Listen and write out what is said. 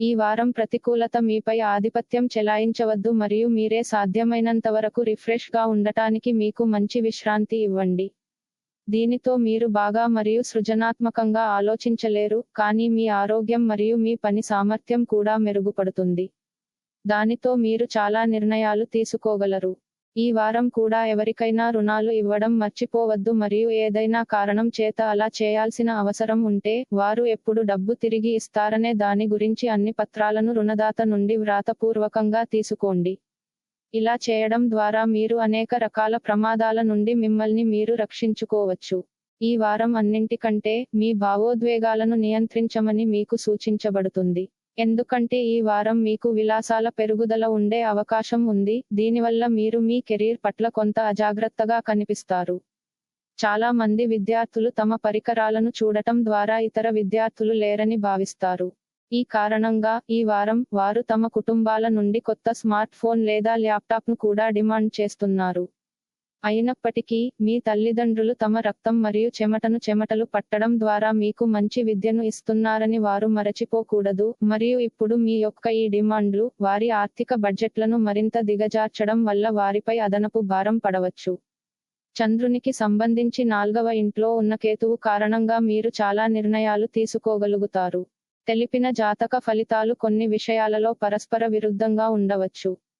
ఈ వారం ప్రతికూలత మీపై ఆధిపత్యం చెలాయించవద్దు మరియు మీరే సాధ్యమైనంత వరకు రిఫ్రెష్గా ఉండటానికి మీకు మంచి విశ్రాంతి ఇవ్వండి. దీనితో మీరు బాగా మరియు సృజనాత్మకంగా ఆలోచించలేరు కానీ మీ ఆరోగ్యం మరియు మీ పని సామర్థ్యం కూడా మెరుగుపడుతుంది. దానితో మీరు చాలా నిర్ణయాలు తీసుకోగలరు. ఈ వారం కూడా ఎవరికైనా రుణాలు ఇవ్వడం మర్చిపోవద్దు మరియు ఏదైనా కారణం చేత అలా చేయాల్సిన అవసరం ఉంటే వారు ఎప్పుడు డబ్బు తిరిగి ఇస్తారనే దాని గురించి అన్ని పత్రాలను రుణదాత నుండి వ్రాతపూర్వకంగా తీసుకోండి. ఇలా చేయడం ద్వారా మీరు అనేక రకాల ప్రమాదాల నుండి మిమ్మల్ని మీరు రక్షించుకోవచ్చు. ఈ వారం అన్నింటికంటే మీ భావోద్వేగాలను నియంత్రించమని మీకు సూచించబడుతుంది. ఎందుకంటే ఈ వారం మీకు విలాసాల పెరుగుదల ఉండే అవకాశం ఉంది దీనివల్ల మీరు మీ కెరీర్ పట్ల కొంత అజాగ్రత్తగా కనిపిస్తారు. చాలా మంది విద్యార్థులు తమ పరికరాలను చూడటం ద్వారా ఇతర విద్యార్థులు లేరని భావిస్తారు. ఈ కారణంగా ఈ వారం వారు తమ కుటుంబాల నుండి కొత్త స్మార్ట్ ఫోన్ లేదా ల్యాప్టాప్ను కూడా డిమాండ్ చేస్తున్నారు. అయినప్పటికీ మీ తల్లిదండ్రులు తమ రక్తం మరియు చెమటను చెమటలు పట్టడం ద్వారా మీకు మంచి విద్యను ఇస్తున్నారని వారు మరచిపోకూడదు. మరియు ఇప్పుడు మీ యొక్క ఈ డిమాండ్లు వారి ఆర్థిక బడ్జెట్లను మరింత దిగజార్చడం వల్ల వారిపై అదనపు భారం పడవచ్చు. చంద్రునికి సంబంధించి నాల్గవ ఇంట్లో ఉన్న కేతువు కారణంగా మీరు చాలా నిర్ణయాలు తీసుకోగలుగుతారు. తెలిపిన జాతక ఫలితాలు కొన్ని విషయాలలో పరస్పర విరుద్ధంగా ఉండవచ్చు.